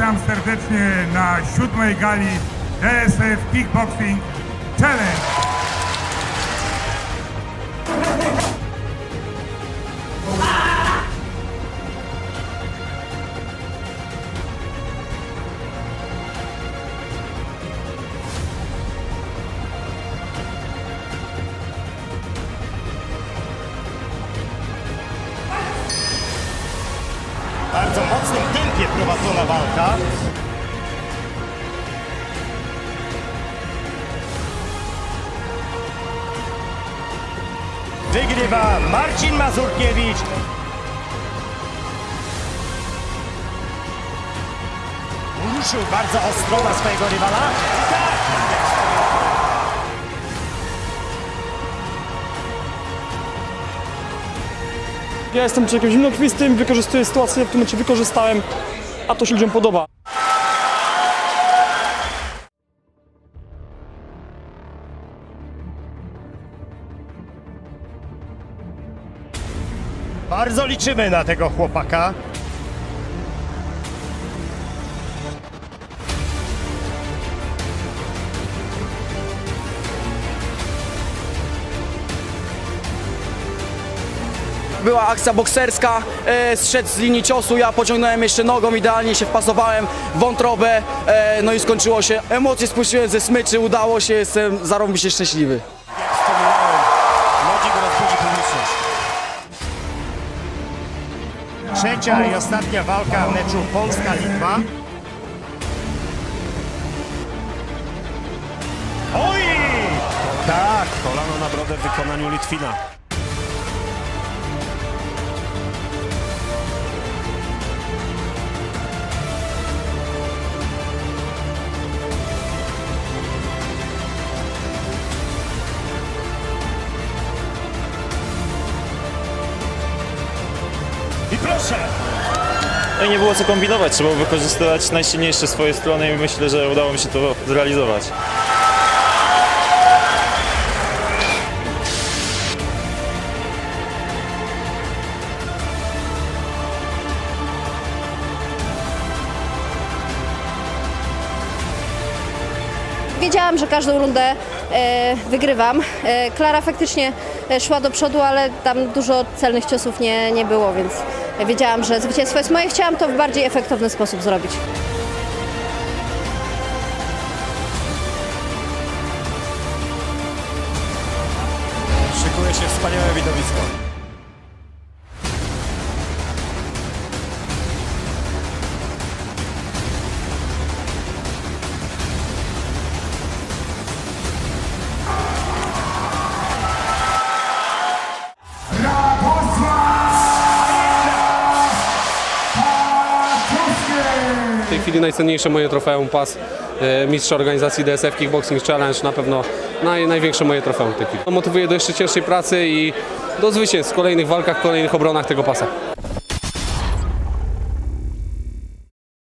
Witam serdecznie na siódmej gali DSF Kickboxing Challenge. Prowadzona walka. Wygrywa Marcin Mazurkiewicz. Ruszył bardzo ostro na swojego rywala. Ja jestem człowiekiem zimnokrwistym, wykorzystuję sytuację, w którym momencie wykorzystałem, a to się ludziom podoba. Bardzo liczymy na tego chłopaka. Była akcja bokserska, e, zszedł z linii ciosu, ja pociągnąłem jeszcze nogą, idealnie się wpasowałem w wątrobę, e, no i skończyło się. Emocje spuściłem ze smyczy, udało się, jestem zarąbiście szczęśliwy. Trzecia i ostatnia walka meczu Polska-Litwa. Oj! Tak, Kolano na brodę w wykonaniu Litwina. No i nie było co kombinować, trzeba wykorzystywać najsilniejsze swoje strony i myślę, że udało mi się to zrealizować. Wiedziałam, że każdą rundę wygrywam. E, Klara faktycznie e, szła do przodu, ale tam dużo celnych ciosów nie, nie było, więc wiedziałam, że zwycięstwo jest moje. Chciałam to w bardziej efektowny sposób zrobić. Szykuje się wspaniałe widowisko. Chwili najcenniejsze moje trofeum pas e, mistrza organizacji DSF Kickboxing Challenge, na pewno naj, największe moje trofeum w tej chwili. Motywuje do jeszcze cięższej pracy i do zwycięstw w kolejnych walkach, w kolejnych obronach tego pasa.